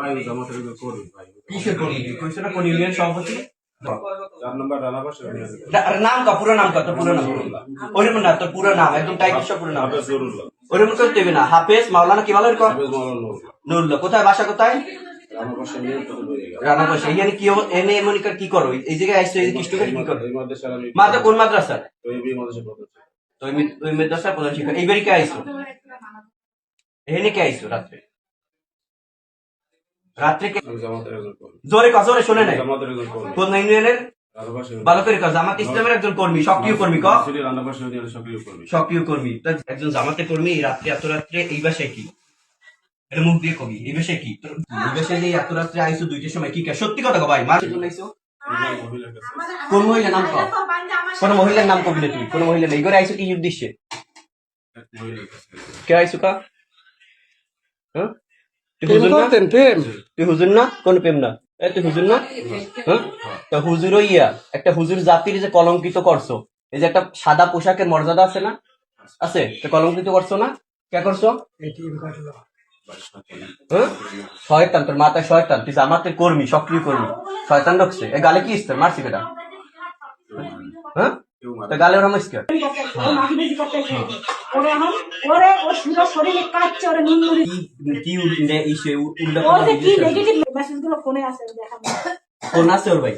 ভাই জামাতের একজন কর্মী ভাই কিসের কোন কইছো না কোন ইউনিয়ন সভাপতি? চার নম্বর রানা পাশে নাম কা পুরো নাম কা তোর পুরো নাম। ওরকম না তোর পুরো নাম একদম টাইটেল সব পুরো নাম। ওরকম করতে হবে না। হাফেজ মাওলানা কি নুরুল্লাহ। কোথায় বাসা কোথায়? রানা পাশে এখানে কি এনে মনিকার কি করো? এই জায়গায় এই কৃষ্ণকে কি করো? কোন মাদ্রাসা? তো প্রধান শিক্ষক। এই বাড়ি কে আইসো? এখানে কে আইসো রাত্রে? রাত্রে কে আমি জামাতের একজন কর্মী জোরে কথা জোরে শুনে নাই কোন ইউনিয়নের ভালো করে কাজ জামাত ইসলামের একজন কর্মী সক্রিয় কর্মী সক্রিয় কর্মী। সক্রিয় কর্মী। তা একজন জামাতে কর্মী রাত্রে এত রাত্রে এই বাসায় কি? এটা মুখ দিয়ে কবি এই বাসায় কি? এই বাসায় যে এত রাত্রে আইসো দুইটার সময় কি সত্যি কথা কো ভাই মার জন্য আইসো। কোন মহিলার নাম কও কোন মহিলার নাম কবি না তুই? কোন মহিলা নেই? করে আইসো কি উদ্দেশ্যে? কে আইসো কা? হ্যাঁ? হুজুর না তুই হুজুর না কোন প্রেম না এ তুই হুজুর না হ্যাঁ তা হুজুর ইয়া একটা হুজুর জাতির যে কলঙ্কিত করছ এই যে একটা সাদা পোশাকের মর্যাদা আছে না? আছে? তা কলঙ্কিত করছ না? কে করছ শয়তান তোর মাথায় শয়তান। তুই জামাতের কর্মী সক্রিয় কর্মী। শয়তান ঢুকছে। এ গালে কি ইস্তে মারছি বেটা? হ্যাঁ? তা গালে ওরা মাইস কে ওরে ওরে ও পুরো শরীরে ওরে নুন নুন কি কি উল্টে ইসে উল্টা ও যে কি নেগেটিভ মেসেজগুলো ফোনে আছে দেখাবো ফোন আছে ওর ভাই।